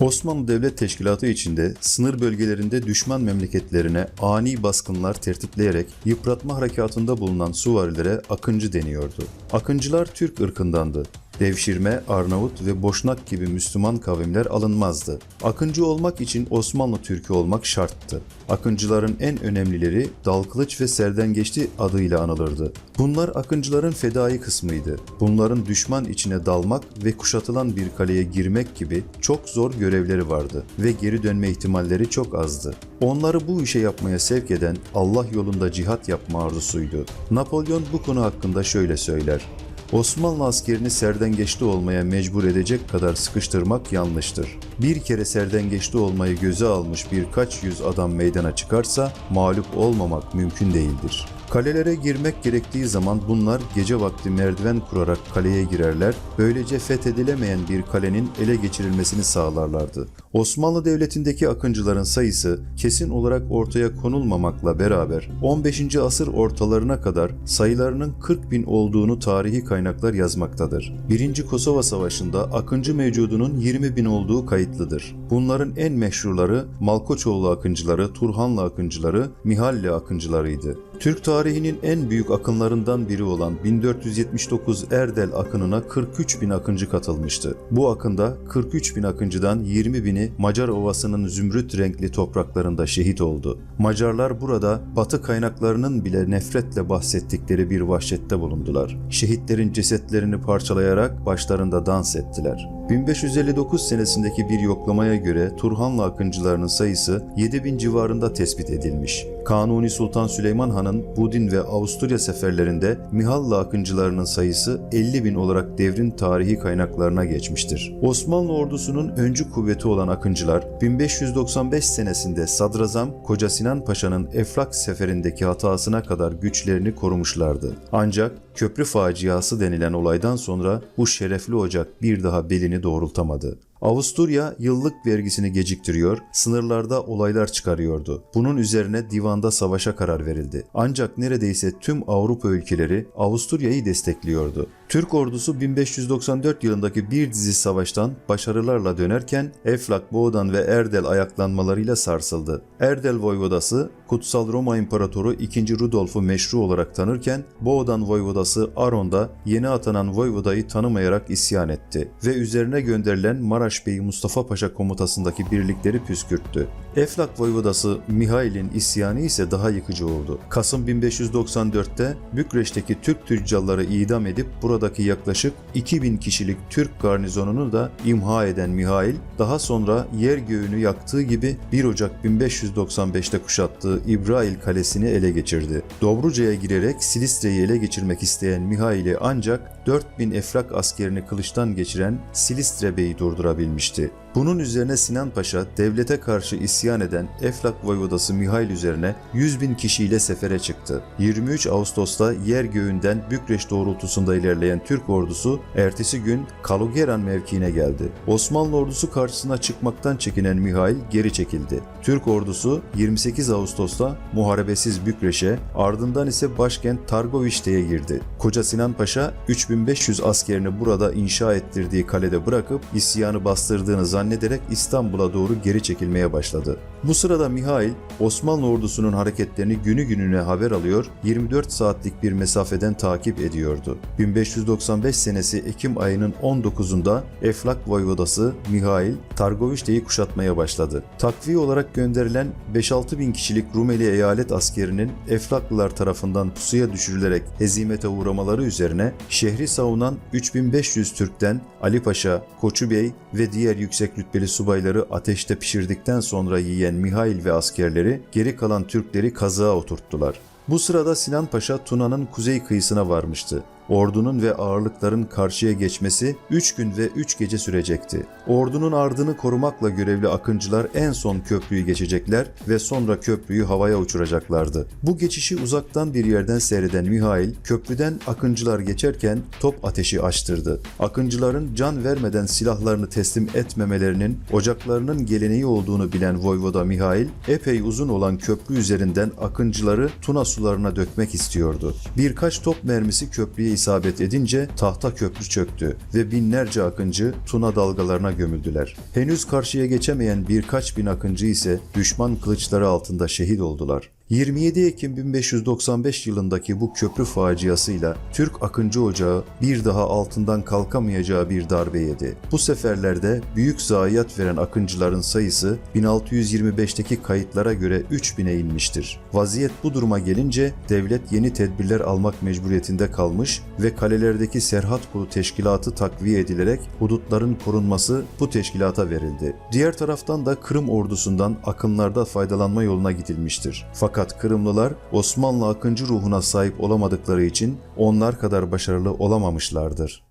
Osmanlı Devlet Teşkilatı içinde sınır bölgelerinde düşman memleketlerine ani baskınlar tertipleyerek yıpratma harekatında bulunan suvarilere Akıncı deniyordu. Akıncılar Türk ırkındandı. Devşirme, Arnavut ve Boşnak gibi Müslüman kavimler alınmazdı. Akıncı olmak için Osmanlı Türk'ü olmak şarttı. Akıncıların en önemlileri Dalkılıç ve Serdengeçli adıyla anılırdı. Bunlar Akıncıların fedai kısmıydı. Bunların düşman içine dalmak ve kuşatılan bir kaleye girmek gibi çok zor görevleri vardı ve geri dönme ihtimalleri çok azdı. Onları bu işe yapmaya sevk eden Allah yolunda cihat yapma arzusuydu. Napolyon bu konu hakkında şöyle söyler. Osmanlı askerini serdengeçli olmaya mecbur edecek kadar sıkıştırmak yanlıştır. Bir kere serdengeçli olmayı göze almış birkaç yüz adam meydana çıkarsa mağlup olmamak mümkün değildir. Kalelere girmek gerektiği zaman bunlar gece vakti merdiven kurarak kaleye girerler, böylece fethedilemeyen bir kalenin ele geçirilmesini sağlarlardı. Osmanlı Devleti'ndeki akıncıların sayısı kesin olarak ortaya konulmamakla beraber 15. asır ortalarına kadar sayılarının 40 bin olduğunu tarihi kaynaklar yazmaktadır. 1. Kosova Savaşı'nda akıncı mevcudunun 20 bin olduğu kayıtlıdır. Bunların en meşhurları Malkoçoğlu akıncıları, Turhanlı akıncıları, Mihalle akıncılarıydı. Türk tarihinin en büyük akınlarından biri olan 1479 Erdel akınına 43 bin akıncı katılmıştı. Bu akında 43 bin akıncıdan 20 bini Macar Ovası'nın zümrüt renkli topraklarında şehit oldu. Macarlar burada batı kaynaklarının bile nefretle bahsettikleri bir vahşette bulundular. Şehitlerin cesetlerini parçalayarak başlarında dans ettiler. 1559 senesindeki bir yoklamaya göre Turhanlı akıncılarının sayısı 7000 civarında tespit edilmiş. Kanuni Sultan Süleyman Han'ın Budin ve Avusturya seferlerinde Mihallı akıncılarının sayısı 50 bin olarak devrin tarihi kaynaklarına geçmiştir. Osmanlı ordusunun öncü kuvveti olan akıncılar 1595 senesinde Sadrazam Koca Sinan Paşa'nın Eflak seferindeki hatasına kadar güçlerini korumuşlardı. Ancak köprü faciası denilen olaydan sonra bu şerefli ocak bir daha belini doğrultamadı. Avusturya yıllık vergisini geciktiriyor, sınırlarda olaylar çıkarıyordu. Bunun üzerine divanda savaşa karar verildi. Ancak neredeyse tüm Avrupa ülkeleri Avusturya'yı destekliyordu. Türk ordusu 1594 yılındaki bir dizi savaştan başarılarla dönerken Eflak, Boğdan ve Erdel ayaklanmalarıyla sarsıldı. Erdel voyvodası Kutsal Roma İmparatoru 2. Rudolf'u meşru olarak tanırken Boğdan voyvodası Aron da yeni atanan voyvodayı tanımayarak isyan etti ve üzerine gönderilen Maraş Bey Mustafa Paşa komutasındaki birlikleri püskürttü. Eflak voyvodası Mihail'in isyanı ise daha yıkıcı oldu. Kasım 1594'te Bükreş'teki Türk tüccarları idam edip buradaki yaklaşık 2000 kişilik Türk garnizonunu da imha eden Mihail, daha sonra yer göğünü yaktığı gibi 1 Ocak 1595'te kuşattığı İbrail Kalesi'ni ele geçirdi. Dobruca'ya girerek Silistre'yi ele geçirmek isteyen Mihail'i ancak 4000 Eflak askerini kılıçtan geçiren Silistre Bey'i durdurabilmişti. Bunun üzerine Sinan Paşa devlete karşı isyan eden Eflak Voyvodası Mihail üzerine 100 bin kişiyle sefere çıktı. 23 Ağustos'ta yer göğünden Bükreş doğrultusunda ilerleyen Türk ordusu ertesi gün Kalugeran mevkiine geldi. Osmanlı ordusu karşısına çıkmaktan çekinen Mihail geri çekildi. Türk ordusu 28 Ağustos'ta muharebesiz Bükreş'e ardından ise başkent Targovişte'ye girdi. Koca Sinan Paşa 3500 askerini burada inşa ettirdiği kalede bırakıp isyanı bastırdığını zannederek İstanbul'a doğru geri çekilmeye başladı. Bu sırada Mihail Osmanlı ordusunun hareketlerini günü gününe haber alıyor, 24 saatlik bir mesafeden takip ediyordu. 1595 senesi Ekim ayının 19'unda Eflak Voyvodası Mihail Targovişte'yi kuşatmaya başladı. Takviye olarak gönderilen 5-6 bin kişilik Rumeli eyalet askerinin Eflaklılar tarafından pusuya düşürülerek hezimete uğramaları üzerine şehri savunan 3500 Türk'ten Ali Paşa, Koçu Bey ve diğer yüksek rütbeli subayları ateşte pişirdikten sonra yiyen Mihail ve askerleri geri kalan Türkleri kazığa oturttular. Bu sırada Sinan Paşa Tuna'nın kuzey kıyısına varmıştı. Ordunun ve ağırlıkların karşıya geçmesi 3 gün ve 3 gece sürecekti. Ordunun ardını korumakla görevli akıncılar en son köprüyü geçecekler ve sonra köprüyü havaya uçuracaklardı. Bu geçişi uzaktan bir yerden seyreden Mihail, köprüden akıncılar geçerken top ateşi açtırdı. Akıncıların can vermeden silahlarını teslim etmemelerinin ocaklarının geleneği olduğunu bilen Voyvoda Mihail, epey uzun olan köprü üzerinden akıncıları Tuna sularına dökmek istiyordu. Birkaç top mermisi köprüye isabet edince tahta köprü çöktü ve binlerce akıncı Tuna dalgalarına gömüldüler. Henüz karşıya geçemeyen birkaç bin akıncı ise düşman kılıçları altında şehit oldular. 27 Ekim 1595 yılındaki bu köprü faciasıyla Türk Akıncı Ocağı bir daha altından kalkamayacağı bir darbe yedi. Bu seferlerde büyük zayiat veren akıncıların sayısı 1625'teki kayıtlara göre 3000'e inmiştir. Vaziyet bu duruma gelince devlet yeni tedbirler almak mecburiyetinde kalmış ve kalelerdeki Serhat Kulu Teşkilatı takviye edilerek hudutların korunması bu teşkilata verildi. Diğer taraftan da Kırım ordusundan akınlarda faydalanma yoluna gidilmiştir. Fakat Kırımlılar Osmanlı akıncı ruhuna sahip olamadıkları için onlar kadar başarılı olamamışlardır.